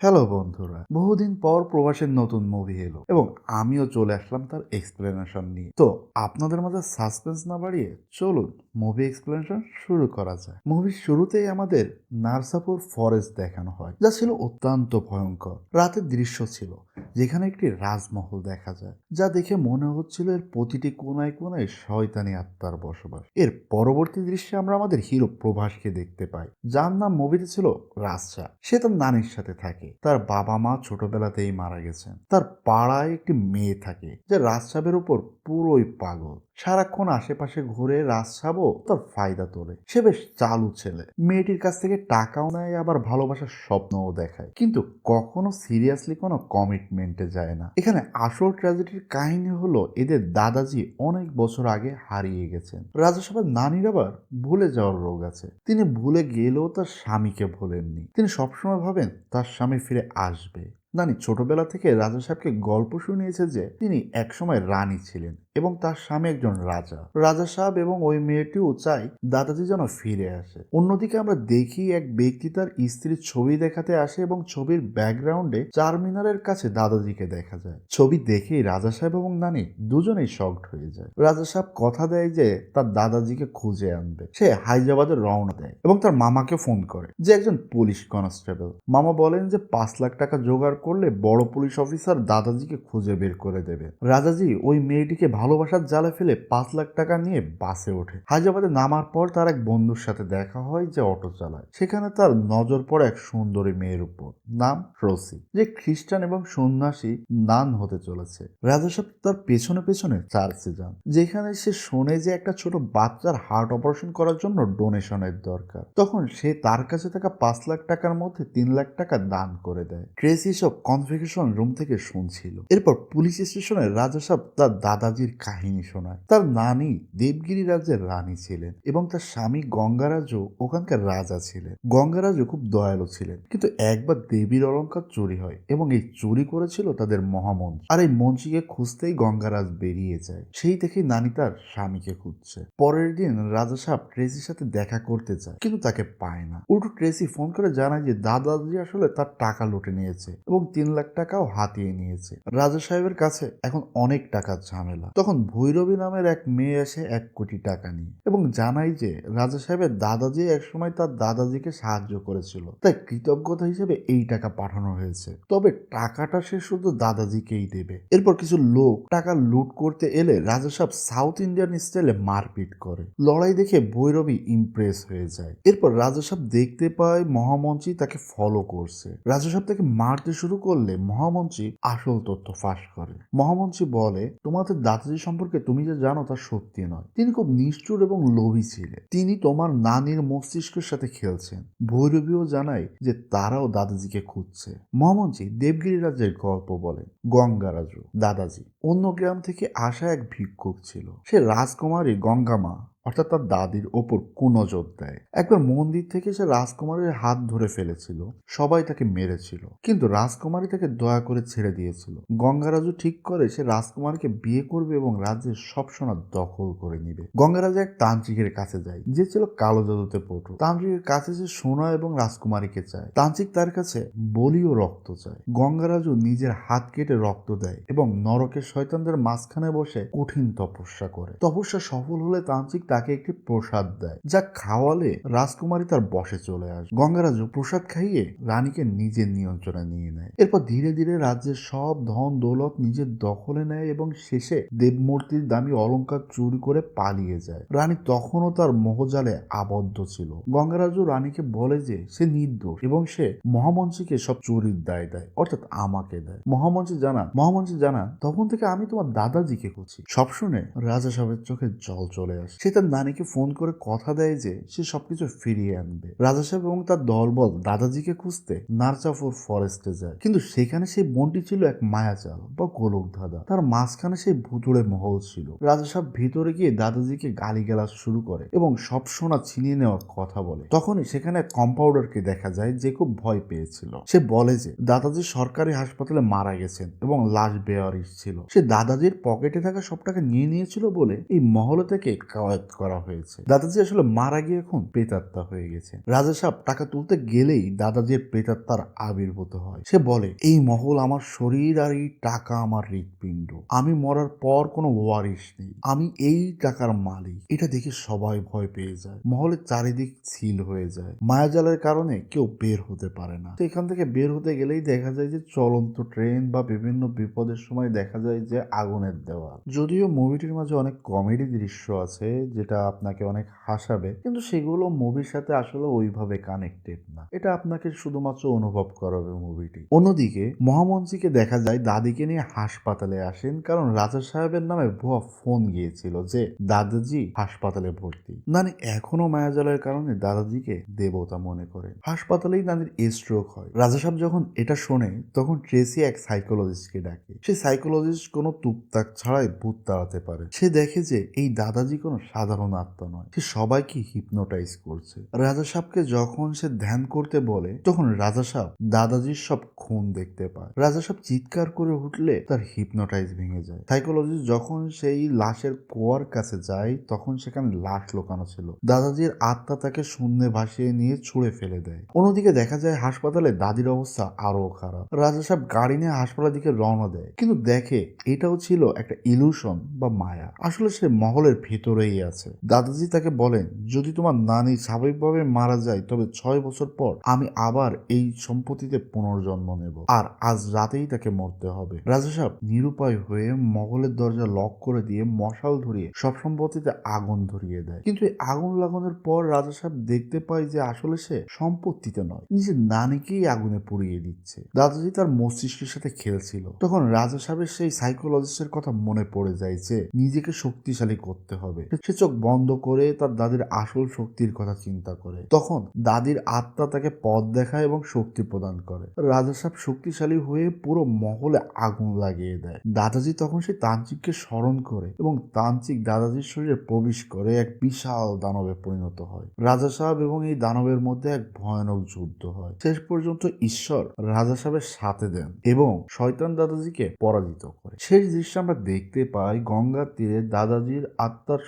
Hello বন্ধুরা, বহুদিন পর প্রবাসের নতুন মুভি এলো এবং আমিও চলে আসলাম তার এক্সপ্লেনেশন নিয়ে। তো আপনাদের মাঝে সাসপেন্স না বাড়িয়ে চলুন মুভি এক্সপ্লেনেশন শুরু করা যায় মুভির শুরুতেই আমাদের নার্সাপুর ফরেস্ট দেখানো হয়, যা ছিল অত্যন্ত ভয়ঙ্কর। রাতের দৃশ্য ছিল যেখানে একটি রাজমহল দেখা যায়, যা দেখে মনে হচ্ছিল এর প্রতিটি কোনায় কোনায় শয়তানি আত্মার বসবাস। এর পরবর্তী দৃশ্যে আমরা আমাদের হিরো প্রভাসকে দেখতে পাই, যার নাম মুভিতে ছিল রাজশাহ। সে তার নানির সাথে থাকে। তার বাবা মা ছোটবেলাতেই মারা গেছেন। তার পাড়ায় একটি মেয়ে থাকে, যে রাজসাবের উপর পুরোই পাগল। সারাক্ষণ আশেপাশে ঘুরে রাজসাবও তার ফায়দা তোলে। সে বেশ চালু ছেলে। মেয়েটির কাছ থেকে টাকাও নেয়, আবার ভালোবাসার স্বপ্নও দেখায়। কিন্তু কখনো সিরিয়াসলি কোনো কমিটমেন্টে যায় না। এখানে আসল ট্র্যাজেডির কাহিনী হলো, এদের দাদাজি অনেক বছর আগে হারিয়ে গেছেন। রাজাসভার নানির আবার ভুলে যাওয়ার রোগ আছে। তিনি ভুলে গেলেও তার স্বামীকে ভোলেননি। তিনি সবসময় ভাবেন, তার স্বামী ফিরে আসবে। নানি ছোটবেলা থেকে রাজা সাহেবকে গল্প শুনিয়েছে যে, তিনি একসময় রানী ছিলেন। এবং তার স্বামী একজন রাজা। রাজা সাহেব এবং ওই মেয়েটিও চাই দাদাজি যেন ফিরে আসে। অন্যদিকে আমরা দেখি এক ব্যক্তি তার স্ত্রীর ছবি দেখাতে আসে এবং ছবির ব্যাকগ্রাউন্ডে চার মিনারের কাছে দাদাজিকে দেখা যায়। ছবি দেখেই রাজা সাহেব এবং নানি দুজনেই শকড হয়ে যায়। রাজা সাহেব কথা দেয় যে তার দাদাজিকে খুঁজে আনবে। সে হায়দ্রাবাদে রওনা দেয় এবং তার মামাকে ফোন করে যে একজন পুলিশ কনস্টেবল মামা বলেন যে পাঁচ লাখ টাকা জোগাড় করলে বড় পুলিশ অফিসার দাদাজিকে খুঁজে বের করে দেবে। রাজাজি ওই মেয়েটিকে ভালোবাসার জালে ফেলে পাঁচ লাখ টাকা নিয়ে বাসে ওঠে। হায়দ্রাবাদে নামার পর তার এক বন্ধুর সাথে দেখা হয় যে অটো চালায়। সেখানে তার নজর পড়ে এক সুন্দরী মেয়ের উপর। নাম রসি, যে খ্রিস্টান এবং সন্ন্যাসী নান হতে চলেছে। রাজা সাহেব তার পেছনে পেছনে চার্চে যান, যেখানে সে শোনে যে একটা ছোট বাচ্চার হার্ট অপারেশন করার জন্য ডোনেশনের দরকার। তখন সে তার কাছে থাকা পাঁচ লাখ টাকার মধ্যে তিন লাখ টাকা দান করে দেয়। ট্রেসি সব কনফিগেশন রুম থেকে শুনছিল। এরপর পুলিশ স্টেশনে রাজা সাহেব তার দাদাজির কাহিনী শোনায়। তার নানি দেবগিরি রাজ্যের রানী ছিলেন এবং তার স্বামী গঙ্গারাজও ওখানকার রাজা ছিলেন। গঙ্গারাজও খুব দয়ালু ছিলেন। কিন্তু একবার দেবীর অলংকার চুরি হয় এবং এই চুরি করেছিল তাদের মহামন্ত্রী। আর এই মন্ত্রীকে খুঁজতেই গঙ্গারাজ বেরিয়ে যায়। সেই দেখেই নানি তার স্বামীকে খুঁজছে। পরের দিন রাজা সাহেব ট্রেসির সাথে দেখা করতে চায় কিন্তু তাকে পায় না। উল্টো ট্রেসি ফোন করে জানায় যে, দাদাজি আসলে তার টাকা লুটে নিয়েছে এবং তিন লাখ টাকাও হাতিয়ে নিয়েছে। রাজা সাহেবের কাছে এখন অনেক টাকার ঝামেলা। তখন ভৈরবী নামের এক মেয়ে এসে এক কোটি টাকা নিয়ে এবং জানাই যে রাজা সাহেবের দাদাজি একসময় তার দাদাজিকে সাহায্য করেছিল। তাই কৃতজ্ঞতা হিসেবে এই টাকা পাঠানো হয়েছে। তবে টাকাটা সে শুধু দাদাজিকেই দেবে। এরপর কিছু লোক টাকা লুট করতে এলে রাজা সাহেব সাউথ ইন্ডিয়ান স্টাইলে মারপিট করে। লড়াই দেখে ভৈরবী ইমপ্রেস হয়ে যায়। এরপর রাজা সাহেব দেখতে পায় মহামন্ত্রী তাকে ফলো করছে। রাজা সাহেব তাকে মারতে শুরু করলে মহামন্ত্রী আসল তথ্য ফাঁস করে। মহামন্ত্রী বলে, তোমাদের দাদাজি সম্পর্কে তুমি যে জানো তা সত্যি নয়। তিনি খুব নিষ্ঠুর এবং লোভী ছিলেন। তিনি তোমার নানির মস্তিষ্কের সাথে খেলছেন। ভৈরবীও জানায় যে তারাও দাদাজিকে খুঁজছে। মমনজি দেবগিরি রাজ্যের গল্প বলেন গঙ্গারাজু দাদাজি অন্য গ্রাম থেকে আসা এক ভিক্ষুক ছিল। সে রাজকুমারী গঙ্গামা। অর্থাৎ তার দাদির ওপর কুনজর দেয়। একবার মন্দির থেকে সে রাজকুমারীর হাত ধরে ফেলেছিল, সবাই তাকে মেরেছিল, কিন্তু রাজকুমারী তাকে দয়া করে ছেড়ে দিয়েছিল। গঙ্গারাজু ঠিক করে সে রাজকুমারীকে বিয়ে করবে এবং রাজ্যের সব সোনা দখল করে নিবে। গঙ্গারাজু এক তান্ত্রিকের কাছে যায়, যে ছিল কালো জাদুতে পটু। তান্ত্রিকের কাছে সে সোনা এবং রাজকুমারীকে চায়। তান্ত্রিক তার কাছে বলি ও রক্ত চায়। গঙ্গারাজু নিজের হাত কেটে রক্ত দেয় এবং নরকের শয়তানদের মাঝখানে বসে কঠিন তপস্যা করে। তপস্যা সফল হলে তান্ত্রিক তাকে একটি প্রসাদ দেয়, যা খাওয়ালে রাজকুমারী তার বসে চলে আসে। গঙ্গারাজু প্রসাদ খাইয়ে রানীকে নিজের নিয়ন্ত্রণে নিয়ে নেয়। এরপর ধীরে ধীরে রাজ্যের সব ধন দৌলত নিজের দখলে নেয় এবং শেষে দেবমূর্তির দামি অলংকার চুরি করে পালিয়ে যায়। রানী তখনও তার মোহজালে আবদ্ধ ছিল। গঙ্গারাজু রানীকে বলে যে সে নির্দোষ এবং সে মহামঞ্চীকে সব চুরির দায় দেয়, অর্থাৎ আমাকে দেয়। মহামঞ্চী জানান মহামঞ্চী জানান, তখন থেকে আমি তোমার দাদাজিকে খুঁজি সব শুনে রাজা সাহেবের চোখে জল চলে আসে। সে তার নানিকে ফোন করে কথা দেয় যে, সে সবকিছু ফিরিয়ে আনবে। রাজা সাহেব এবং তার দলবল দাদাজিকে খুঁজতে নারচাফুর ফরেস্টে যায়। কিন্তু সেখানে সেই বনটি ছিল এক মায়াচাল বা গোলক ধাঁধা তার মাঝখানে সেই ভুতুড়ে মহল ছিল। রাজা সাহেব ভিতরে গিয়ে দাদাজিকে গালি গালিগালাজ শুরু করে এবং সব সোনা ছিনিয়ে নেওয়ার কথা বলে। তখনই সেখানে কম্পাউন্ডারকে দেখা যায় যে খুব ভয় পেয়েছিল। সে বলে যে, দাদাজি সরকারি হাসপাতালে মারা গেছেন এবং লাশ বেয়ারিশ ছিল। সে দাদাজির পকেটে থাকা সব টাকা নিয়ে নিয়েছিল বলে এই মহল থেকে কয়েক করা হয়েছে। দাদাজি আসলে মারা গিয়ে এখন প্রেতাত্মা হয়ে গেছে। রাজা সাহেব টাকা তুলতে গেলেই দাদাজির প্রেতাত্মার আবির্ভূত হয়। সে বলে, এই মহল আমার শরীর আর এই টাকা আমার হৃৎপিণ্ড। আমি মরার পর কোনো ওয়ারিশ নেই। আমি এই টাকার মালিক। এটা দেখে সবাই ভয় পেয়ে যায়। মহলের চারিদিক ছিল হয়ে যায়। মায়াজালের কারণে কেউ বের হতে পারে না। তো এখান থেকে বের হতে গেলেই দেখা যায় যে চলন্ত ট্রেন বা বিভিন্ন বিপদের সময় দেখা যায় যে আগুনের দেওয়া যদিও মুভিটির মাঝে অনেক কমেডি দৃশ্য আছে যেটা আপনাকে অনেক হাসাবে, কিন্তু সেগুলো মুভির সাথে আসলে ওইভাবে কানেক্টেড না। এটা আপনাকে শুধুমাত্র অনুভব করাবে মুভিটি অন্যদিকে মহামঞ্জিকে দেখা যায় দাদিকে নিয়ে হাসপাতালে আসেন, কারণ রাজা সাহেবের নামে ভুয়া ফোন গিয়েছিল যে, দাদাজি, হাসপাতালে ভর্তি। নানি এখনও মায়াজালের কারণে দাদাজিকে দেবতা মনে করে হাসপাতালেই নানির স্ট্রোক হয়। রাজা সাহেব যখন এটা শোনে, তখন ট্রেসি এক সাইকোলজিস্টকে ডাকে। সে সাইকোলজিস্ট কোনো টুকটাক ছাড়াই ভূত তাড়াতে পারে। সে দেখে যে, এই দাদাজি কোনো সাধারণ আত্মা নয়। সে সবাইকে হিপনোটাইজ করছে। রাজা সাহেবকে যখন সে ধ্যান করতে বলে, তখন রাজা সাহেব দাদাজির সব খুন দেখতে পায়। রাজা সাহেব চিৎকার করে উঠলে তার হিপনোটাইজ ভেঙে যায়। সাইকোলজিস্ট যখন সেই লাশের কুয়ার কাছে যায়, তখন সেখানে লাশ লোকানো ছিল। দাদাজির আত্মা তাকে শূন্যে ভাসিয়ে নিয়ে ছুঁড়ে ফেলে দেয়। অন্যদিকে দেখা যায় হাসপাতালে দাদির অবস্থা আরও খারাপ। রাজা সাহেব গাড়ি নিয়ে হাসপাতালের দিকে রওনা দেয়। কিন্তু দেখে এটাও ছিল একটা ইলুশন বা মায়া। আসলে সে মহলের ভেতরেই আছে। দাদাজি তাকে বলেন, যদি তোমার নানি স্বাভাবিকভাবে মারা যায়, তবে ছয় বছর পর আমি আবার এই সম্পত্তিতে পুনর্জন্ম নেব। আর আজ রাতেই তাকে মরতে হবে। রাজা সাহেব নিরুপায় হয়ে মহলের দরজা লক করে দিয়ে মশাল ধরিয়ে সব সম্পত্তিতে আগুন ধরিয়ে দেয়। কিন্তু এই আগুন লাগানোর পর রাজা সাহেব দেখতে পায় যে আসলে সে সম্পত্তিতে নয়, নিজের নানিকেই আগুনে পুড়িয়ে দিচ্ছে। দাদাজি তার মস্তিষ্কের সাথে খেলছিল। তখন রাজা সাহেবের সেই সাইকোলজিস্টের কথা মনে পড়ে যায় যে নিজেকে শক্তিশালী করতে হবে। সে চোখ বন্ধ করে তার দাদির আসল শক্তির কথা চিন্তা করে। তখন দাদির আত্মা তাকে পথ দেখায় এবং শক্তি প্রদান করে। রাজা সাহেব শক্তিশালী হয়ে পুরো মহলে আগুন লাগিয়ে দেয়। দাদাজি তখন সেই তান্ত্রিককে স্মরণ করে এবং তান্ত্রিক দাদাজির শরীরে প্রবেশ করে এক বিশাল দানবে পরিণত হয়। রাজা সাহেব এবং এই দানবের মধ্যে এক ভয়ানক যুদ্ধ হয়। শেষ পর্যন্ত ঈশ্বর রাজা সাহেবের সাথে দেন এবং শয়তান দাদাজিকে পরাজিত করে। শেষ দৃশ্য আমরা দেখতে পাই গঙ্গার তীরে দাদাজির আত্মার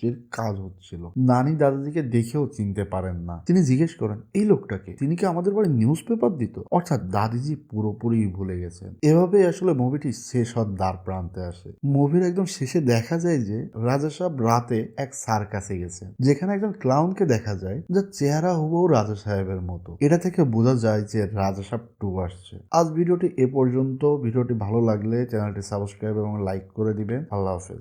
সন্তুষ্টির কাজ হচ্ছিল। নানি দাদাজিকে দেখেও চিনতে পারেন না। তিনি জিজ্ঞেস করেন, এই লোকটাকে? তিনি কি আমাদের বাড়ি নিউজ পেপার দিত? অর্থাৎ দাদিজি পুরোপুরি ভুলে গেছেন। এভাবে আসলে মুভিটি শেষ হওয়ার দ্বার প্রান্তে আসে। মুভির একদম শেষে দেখা যায় যে, রাজা সাহেব রাতে এক সার্কাসে গেছে যেখানে একজন ক্লাউনকে দেখা যায় যার চেহারা হুবহু রাজা সাহেবের মতো। এটা থেকে বোঝা যায় যে, রাজা সাহেব টু আসছে। আজ ভিডিওটি এ পর্যন্ত। ভিডিওটি ভালো লাগলে চ্যানেলটি সাবস্ক্রাইব এবং লাইক করে দিবেন। আল্লাহ হাফেজ।